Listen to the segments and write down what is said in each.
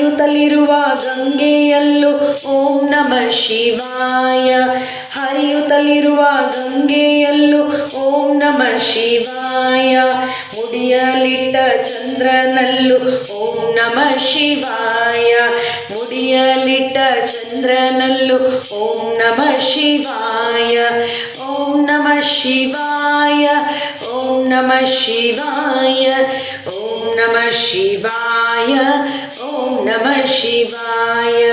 ಹರಿಯುತ್ತಲಿರುವ ಗಂಗೆಯಲ್ಲೂ ಓಂ ನಮ ಶಿವಾಯ. ಹರಿಯುತ್ತಲಿರುವ ಗಂಗೆಯಲ್ಲೂ ಓಂ ನಮ ಶಿವಾಯ. ಮುಡಿಯಲಿಟ್ಟ ಚಂದ್ರನಲ್ಲೂ ಓಂ ನಮ ಶಿವಾಯ. ಮುಡಿಯಲಿಟ್ಟ ಚಂದ್ರನಲ್ಲೂ ಓಂ ನಮ ಶಿವಾಯ. ಓಂ ನಮ ಶಿವಾಯ. ಓಂ ನಮ ಶಿವಾಯ. ಓಂ ನಮ ಶಿವಾಯ. ಓಂ नमः शिवाय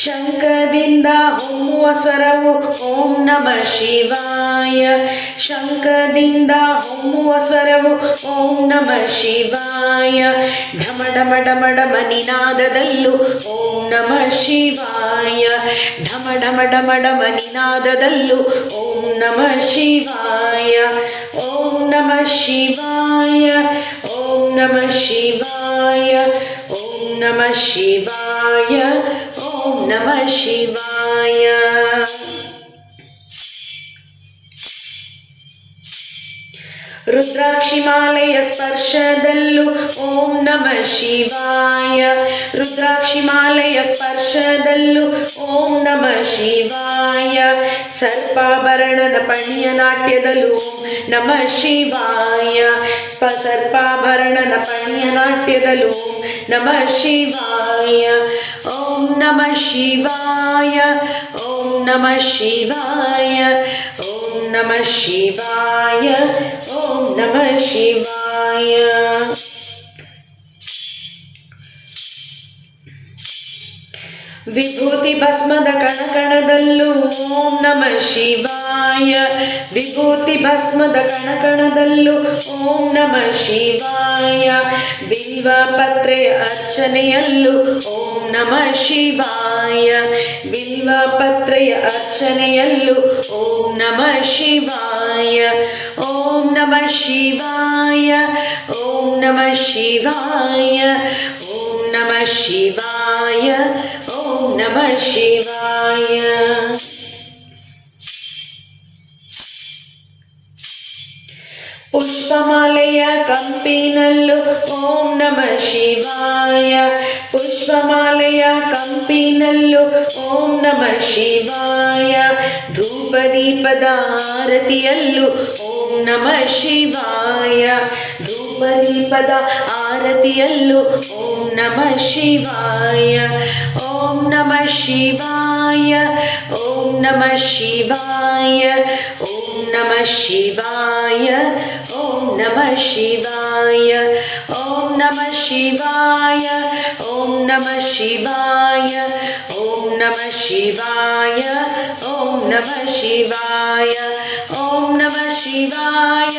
ಶಂಖದಿಂದ ಹೊಮ್ಮುವ ಸ್ವರವು ಓಂ ನಮ ಶಿವಾಯ ಶಂಖದಿಂದ ಹೊಮ್ಮುವ ಸ್ವರವು ಓಂ ನಮ ಶಿವಾಯ ಢಮ ಢಮ ಢಮ ಢಮ ನಿನಾದದಲ್ಲೂ ಓಂ ನಮ ಶಿವಾಯ ಢಮ ಢಮ ಢಮ ಢಮ ನಿನಾದದಲ್ಲೂ ಓಂ ನಮ ಶಿವಾಯ ಓಂ ನಮ ಶಿವಾಯ ಓಂ ನಮ ಶಿವಾಯ ಓಂ ನಮ ಶಿವಾಯ नमः शिवाय ರುದ್ರಾಕ್ಷಿಮಾಲಯ ಸ್ಪರ್ಶದಲ್ಲೂ ಓ ಶಿವಾಯ ರುದ್ರಾಕ್ಷಿಮಾಲೆಯ ಸ್ಪರ್ಶದಲ್ಲೂ ಓಂ ನಮ ಶಿವಾಯ ಸರ್ಪಾಭರಣದ ಪಣಿಯ ನಾಟ್ಯದಲ್ಲೂ ಓಂ ನಮ ಶಿವಾಯ ಸ್ಪ ಸರ್ಪಾಭರಣದ ಪಣಿಯ ನಾಟ್ಯದಲ್ಲೂ ಓಂ ನಮ ಶಿವಾಯ ಓಂ ನಮ ಶಿವಾಯ ಓಂ ನಮ ಶಿವಾಯ ಓಂ ನಮ ಶಿವಾಯ ಓಂ ನಮ ಶಿವಾಯ ವಿಭೂತಿ ಭಸ್ಮದ ಕಣಕಣದಲ್ಲೂ ಓಂ ನಮ ಶಿವಾಯ. ವಿಭೂತಿ ಭಸ್ಮದ ಕಣಕಣದಲ್ಲೂ ಓಂ ನಮ ಶಿವಾಯ. ಬಿಲ್ವ ಪತ್ರೆಯ ಅರ್ಚನೆಯಲ್ಲೂ ಓಂ ನಮ ಶಿವಾಯ. ಬಿಲ್ವ ಪತ್ರೆಯ ಅರ್ಚನೆಯಲ್ಲೂ ಓಂ ನಮ ಶಿವಾಯ. ಓಂ ನಮ ಶಿವಾಯ. ಓಂ ನಮ ಶಿವಾಯ. ಓಂ నమ శివాయ. ఓం నమ శివాయ. పుష్పమాలయ కంపినల్లు. ఓం నమ శివాయ. పుష్పమాలయ కంపినల్లు. ఓం ನಮ ಶಿವಾಯ ಧೂಪದೀಪದ ಆರತಿಯಲ್ಲೂ ಓಂ ನಮ ಶಿವಾಯ ಧೂಪದೀಪದ ಆರತಿಯಲ್ಲೂ ಓಂ ನಮ ಶಿವಾಯ ಓಂ ನಮ ಶಿವಾಯ ಓಂ ನಮ ಶಿವಾಯ ಓಂ ನಮ ಶಿವಾಯ ಓಂ ನಮ ಶಿವಾಯ ಓಂ ನಮ ಶಿವಾಯ ಓಂ ನಮ ಶಿವಾಯ ಓಂ ನಮ ಶಿವಾಯ ಓಂ ನಮ ಶಿವಾಯ ಓಂ ನಮ ಶಿವಾಯ